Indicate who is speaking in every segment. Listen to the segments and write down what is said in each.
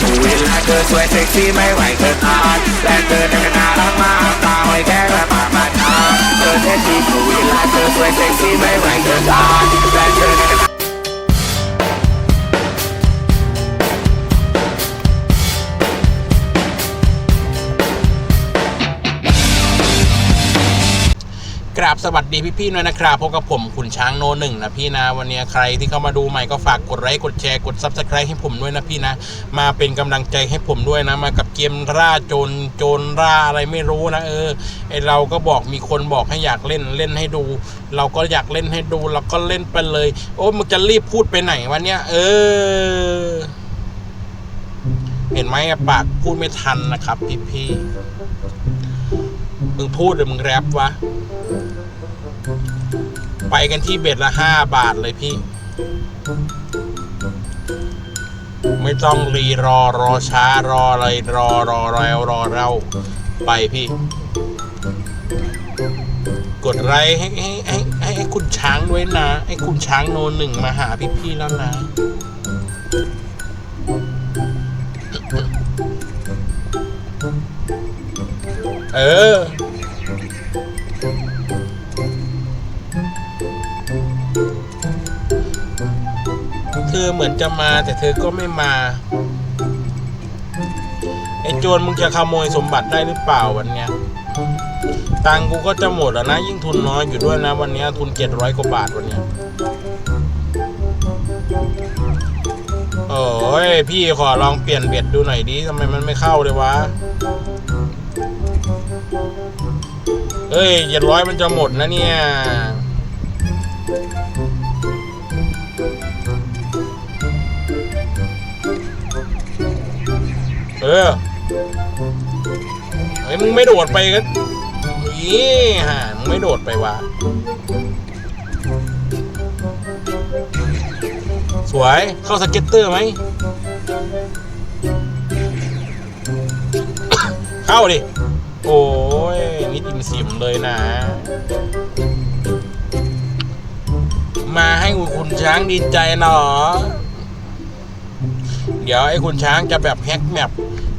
Speaker 1: ดูเว
Speaker 2: ลาเธอสวยเซ็กซี่ไม่ไหวเธอทานและเธอน่าน่ารักมากตาไว้แค่ระปามาดาเธอเต้นที่ผู้วิลาเธอสวยเซ็กซี่ไม่ไหวเธอทานและเธอน่า
Speaker 1: ราบสวัสดีพี่ๆด้วยนะครับพบกับผมขุนช้างโนหนึ่งนะพี่นะวันนี้ใครที่เข้ามาดูใหม่ก็ฝากกดไลค์กดแชร์กดซับสไครต์ให้ผมด้วยนะพี่นะ มาเป็นกำลังใจให้ผมด้วยนะ มากับเกมร่าโจรโจรร่าอะไรไม่รู้นะเออไอเราก็บอกมีคนบอกให้อยากเล่นเล่นให้ดู เราก็อยากเล่นให้ดูเราก็เล่นไปเลย โอ้มึงจะรีบพูดไปไหนวันเนี้ยเออ เห็นไหมปากพูดไม่ทันนะครับพี่ๆมึงพูดหรือมึงแรปวะ ไปกันที่เบ็ดละห้าบาทเลยพี่ ไม่ต้องรีรอรอช้ารออะไรรอรอรอรอเราไปพี่ กดไลค์ให้ให้ให้ให้ให้คุณช้างด้วยนะ ให้คุณช้างโนหนึ่งมาหาพี่ๆแล้วนะ เออ อเหมือนจะมาแต่เธอก็ไม่มา ไอ้โจรมึงจะขโมยสมบัติได้หรือเปล่าวันเนี้ยตังกูก็จะหมดแล้วนะ ยิ่งทุนน้อยอยู่ด้วยนะ วันเนี้ยทุนเจ็ดร้อยกว่าบาทวันเนี้ยโอ้ยพี่ขอลองเปลี่ยนเบ็ดดูหน่อยดิทำไมมันไม่เข้าเลยวะเฮ้ยเจ็ดร้อยมันจะหมดนะเนี่ย ออเฮ้ยมึงไม่โดดไปก็ยี่ห่ามึงไม่โดดไปวะสวย เข้าสเก็ตเตอร์ไหม เข้าดิ โอ้ยนิดอิมสิมเลยนะ มาให้คุณช้างดีใจหนอ เดี๋ยวไอ้คุณช้างจะแบบแฮกแมป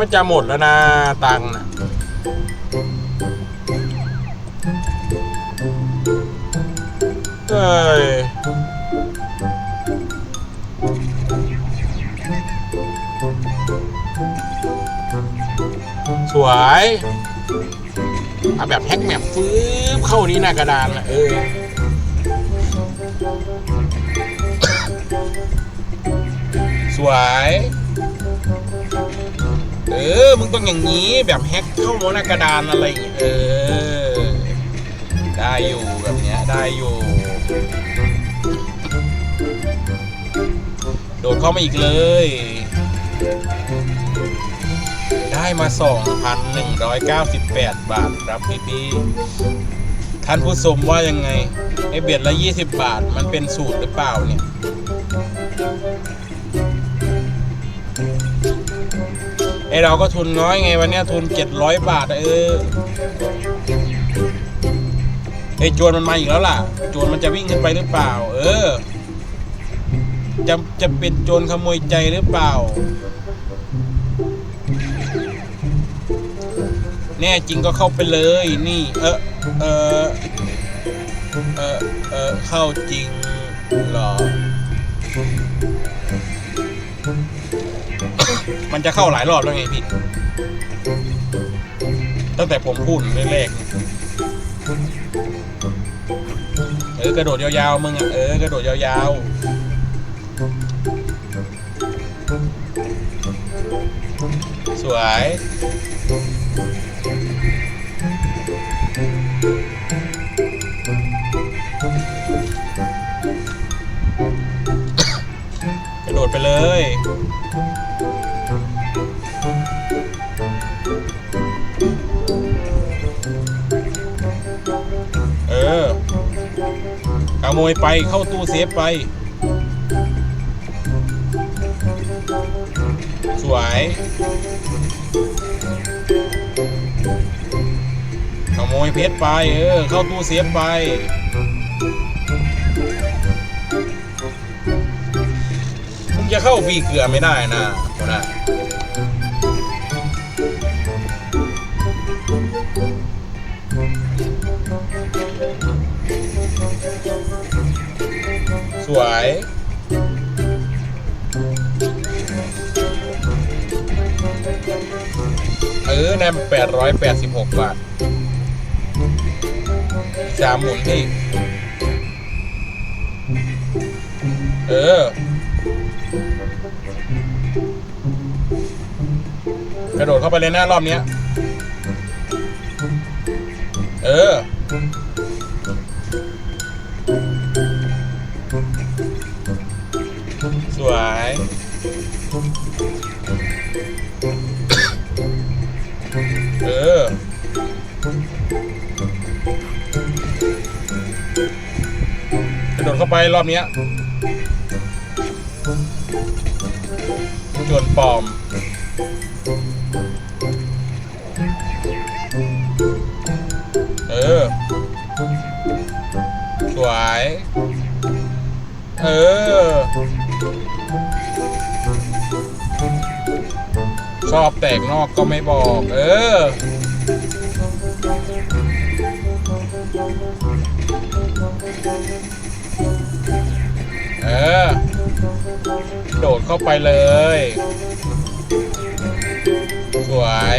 Speaker 1: มันจะหมดแล้วนะตังค์นะเอ้ยสวยเอาแบบแฮกแมปฟื้บเข้านี้หน้ากระดานนะเออสวย มึงต้องอย่างนี้แบบแฮกเข้าหน้ากระดานอะไรอย่างเงี้ยเออ ได้อยู่แบบเนี้ยได้อยู่ โดดเข้ามาอีกเลย ได้มา 2,198 บาทครับพี่พี่ท่านผู้ชมว่ายังไงไอเบียดละ 20 บาทมันเป็นสูตรหรือเปล่าเนี่ย อเราก็ทุนน้อยไงวันนี้ทุน 700 บาทเออไอโจรมันมาอีกแล้วล่ะ โจรมันจะวิ่งขึ้นไปหรือเปล่า เออ จะจะเป็นโจรขโมยใจหรือเปล่า แน่จริงก็เข้าไปเลยนี่ เออเออเออเออเข้าจริงหรอ มันจะเข้าหลายรอบแล้วไงพี่ ตั้งแต่ผมพูดแรกๆเออกระโดดยาวๆมึงอะเออกระโดดยาวๆ สวย กระโดดไปเลย ขโมยไปเข้าตู้เซฟไป สวยขโมยเพชรไป เออ เข้าตู้เซฟไป มึงจะเข้าฟรีเกลือไม่ได้นะหัวหน้า วยเออแนแปดร้อยแปดสิบหกบาทสามหมุนที่เออกระโดดเข้าไปเลยหน้ารอบเนี้ย เออ สวย เออ กระโดดเข้าไปรอบเนี้ยจนปลอมเออ สวย เออ ชอบแตกนอกก็ไม่บอก เออ เออ โดดเข้าไปเลย สวย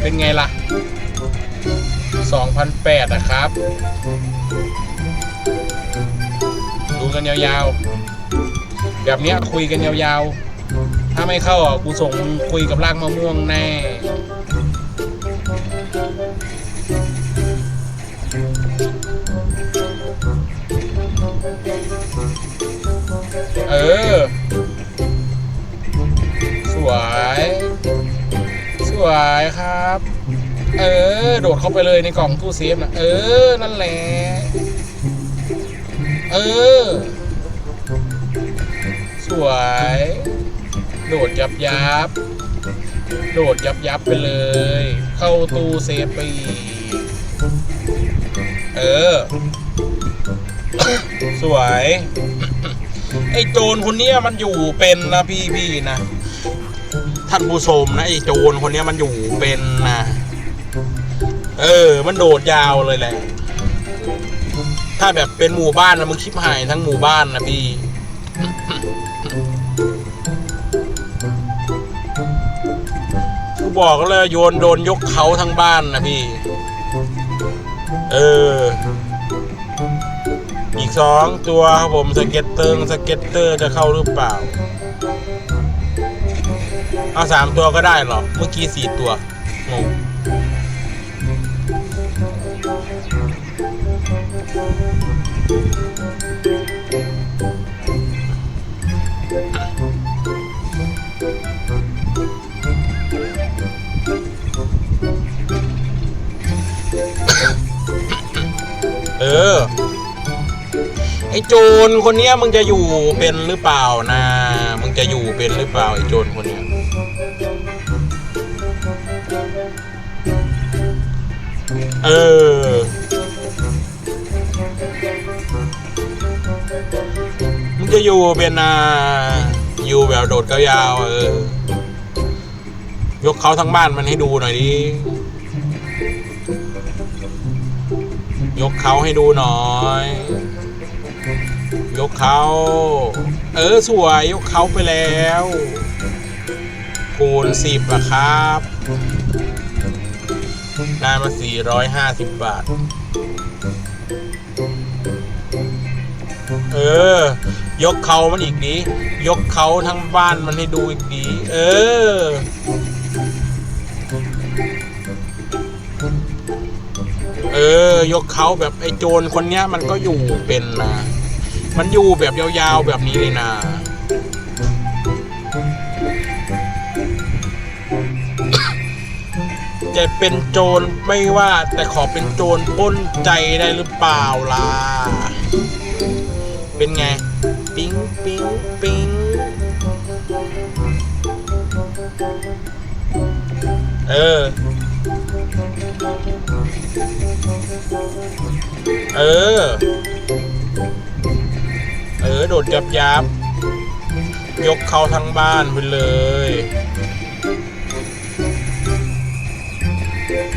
Speaker 1: เป็นไงล่ะ 2,008นะครับ ดูกันยาวๆ แบบนี้คุยกันยาวๆ ถ้าไม่เข้าอะกูส่งคุยกับรากมะม่วงแน่ เออ โดดเข้าไปเลยในกล่องตู้เซฟนะเออ นั่นแหละ เออ สวย โดดยับยับ โดดยับยับไปเลย เข้าตู้เซฟไปอีกเออ สวย ไอ้โจรคนนี้มันอยู่เป็นนะพี่พี่นะ ท่านผู้ชมนะไอ้โจรคนนี้มันอยู่เป็นนะ เออ มันโดดยาวเลยแหละ ถ้าแบบเป็นหมู่บ้านนะมึงชิบหายทั้งหมู่บ้านนะพี่กูบอกเลยโยนโดนยกเขาทั้งบ้านนะพี่ เออ อีกสองตัวครับผมสเก็ตเติงสเก็ตเตอร์จะเข้าหรือเปล่า เอาสามตัวก็ได้หรอ เมื่อกี้สี่ตัวงง ออไอ้โจรคนเนี้ยมึงจะอยู่เป็นหรือเปล่านะ มึงจะอยู่เป็นหรือเปล่าไอ้โจรคนเนี้ยเออ มึงจะอยู่เป็นนาอยู่แบบโดดเก้ายาวเออยกเขาทั้งบ้านมันให้ดูหน่อยดิ ยกเขาให้ดูหน่อย ยกเขาเออสวยยกเขาไปแล้วคูณสิบอะครับ ได้มาสี่ร้อยห้าสิบบาท เออ ยกเขามันอีกดี ยกเขาทั้งบ้านมันให้ดูอีกดี เออ ออยกเขาแบบไอ้โจรคนเนี้ยมันก็อยู่เป็นนะมันอยู่แบบยาวๆแบบนี้เลยนะจะเป็นโจรไม่ว่าแต่ขอเป็นโจรป้นใจได้หรือเปล่าล่ะ เป็นไง ปิ๊งปิ๊งปิ๊งเออ เออ เออ โดดยับยับยกเขาทั้งบ้านไปเลย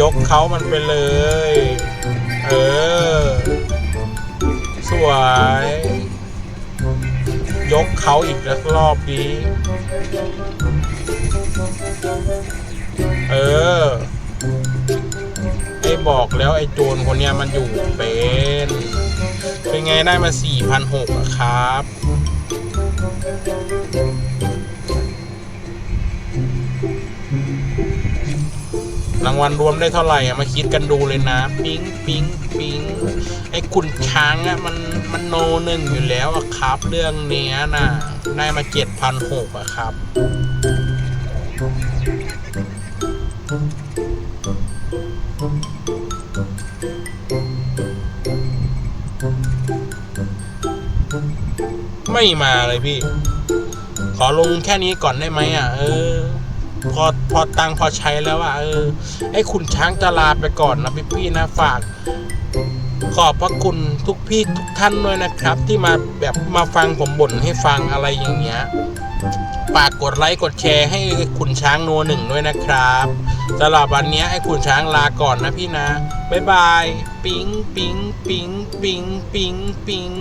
Speaker 1: ยกเขามันไปเลย เออ สวย ยกเขาอีกแล้วรอบดี เออ บอกแล้วไอ้โจรคนเนี้ยมันอยู่เป็น เป็นไงได้มาสี่พันหกอะครับรางวัลรวมได้เท่าไหร่อะมาคิดกันดูเลยนะ ปิ๊งปิ๊งปิ๊งไอ้ขุนช้างอะมันมันโนหนึ่งอยู่แล้วอะครับ เรื่องเนี้ยน่ะได้มาเจ็ดพันหกอะครับ ไม่มาเลยพี่ ขอลงแค่นี้ก่อนได้ไหมอะ เออ พอพอตังพอใช้แล้วอะ เออ ไอ้ขุนช้างจะลาไปก่อนนะพี่พี่ๆนะฝาก ขอบพระคุณทุกพี่ทุกท่านด้วยนะครับ ที่มาแบบมาฟังผมบ่นให้ฟังอะไรอย่างเงี้ยฝากกดไลค์กดแชร์ให้ขุนช้างนัวหนึ่งด้วยนะครับ สำหรับวันนี้ให้คุณช้างลาก่อนนะพี่นะ บ๊ายบาย ปิ๊งปิ๊งปิ๊งปิ๊งปิ๊งปิ๊ง